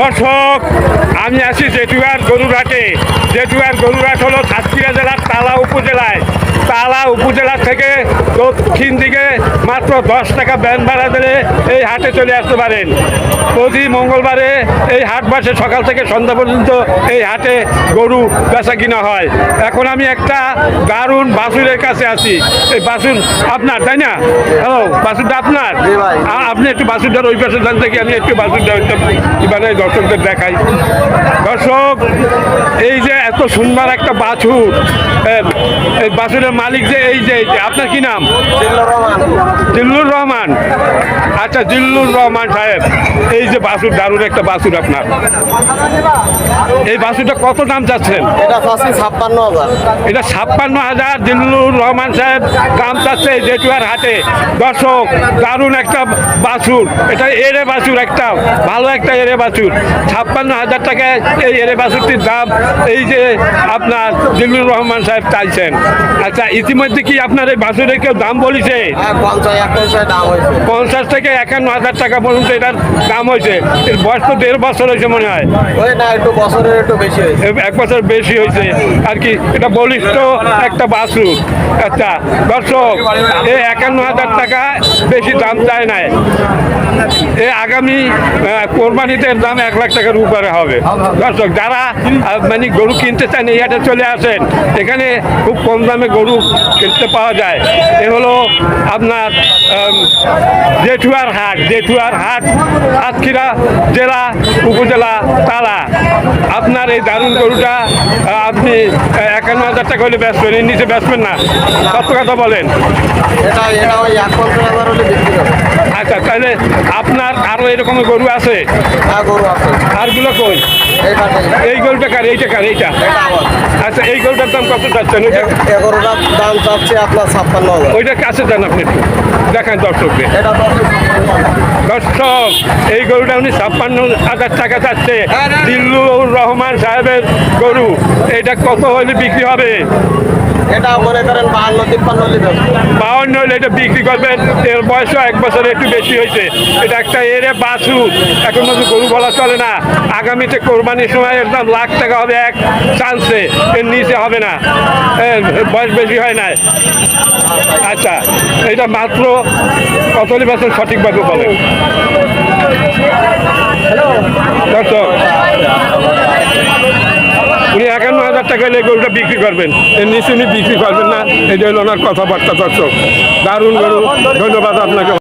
দর্শক আমি আছি জেঠুয়ার গরুরহাটে। জেঠুয়ার গরুরহাট হল সাতক্ষীরা জেলার তালা উপজেলায়। তালা উপজেলা থেকে দক্ষিণ দিকে মাত্র দশ টাকা ব্যান ভাড়া দিলে এই হাটে চলে আসতে পারেন। প্রতি মঙ্গলবারে এই হাট বসে সকাল থেকে সন্ধ্যা পর্যন্ত এই হাটে গরু বেচা কিনা হয়। এখন আমি একটা দারুণ বাসুরের কাছে আছি। এই বাসুর আপনার তাই না? হ্যালো বাসুরটা আপনার? আপনি একটু বাসুরটার ওই পাশে যান থেকে আমি একটু বাসুরটা এবারে দর্শকদের দেখাই। দর্শক এই যে এত সুন্দর একটা বাছুর এই মালিক যে এই যে আপনার কি নাম? জিল্লুর রহমান। আচ্ছা জিল্লুর রহমান সাহেব এই যে বাসুর দারুণ একটা বাছুর আপনার। এই বাছুরটা কত দাম চাচ্ছেন? এটা ছাপ্পান্ন হাজার। এটা ছাপ্পান্ন হাজার দিল্লুর রহমান সাহেব দাম চাচ্ছে জেটুয়ার হাটে। দর্শক দারুণ একটা বাছুর এটা এরে বাছুর একটা ভালো একটা এরে বাছুর ছাপ্পান্ন হাজার টাকায় এই এরে বাসুরটির দাম এই যে আপনার জিল্লুর রহমান সাহেব চাইছেন। আচ্ছা ইতিমধ্যে কি আপনার এই বাছুরের কেউ দাম বলেছে? হ্যাঁ পঞ্চাশ পঞ্চাশ থেকে একান্ন হাজার টাকা পর্যন্ত এটার দাম হয়েছে। এর বয়স তো দেড় বছর হয়েছে মনে হয়। না একটু বছরের একটু বেশি এক বছর বেশি হয়েছে। আর কি এটা বলিষ্ঠ একটা বাছুর। আচ্ছা দর্শক এই একান্ন হাজার টাকা বেশি দাম চায় নাই। এ আগামী কোরবানিতে দাম এক লাখ টাকার উপরে হবে। দর্শক যারা মানে গরু কিনতে চান এই হাটে চলে আসেন। এখানে খুব কম দামে গরু কিনতে পাওয়া যায়। এ হলো আপনার জেঠুয়ার হাট জেঠুয়ার হাট সাতক্ষীরা জেলা উপজেলা তালা। আপনার এই দারুণ গরুটা আপনি একান্ন হাজার টাকা হলে বেচবেন এর নিচে বেচবেন না। সত্য কথা বলেন। আচ্ছা তাহলে আপনার এরকমের গরু আছে? আরগুলো কই? এই গরুটা কার? এইটা কার? এইটা? আচ্ছা এই গরুটার দাম কত চাচ্ছেন? ওইটা দাম চাচ্ছে আপনার ছাপ্পান্ন ওইটার কাছে যান আপনি একটু। দেখান 56,000 দর্শক এই গরুটা উনি ছাপ্পান্ন হাজার টাকা চাচ্ছে। দিল্লুর রহমান সাহেবের গরু। এটা কত হলে বিক্রি হবে? এটা মনে করেন বাহান্ন তিপ্পান্ন হলে দেবে বাউন্ন হলে এটা বিক্রি করবেন এর বয়সও এক বছর একটু বেশি হয়েছে। এটা একটা এরে বাছু এখন মতো গরু বলা চলে না। আগামীতে কোরবানির সময় এর দাম লাখ টাকা হবে এক চান্সে এর নিচে হবে না। বয়স বেশি হয় না। আচ্ছা এটা মাত্র কত হলে বেছেন সঠিকভাবে বলেন। দর্শক উনি হাজার টাকা গরুটা বিক্রি করবেন? এর বিক্রি করবেন না। এটা হলো ওনার কথাবার্তা, দর্শক। দারুণ গরু। ধন্যবাদ আপনাকে।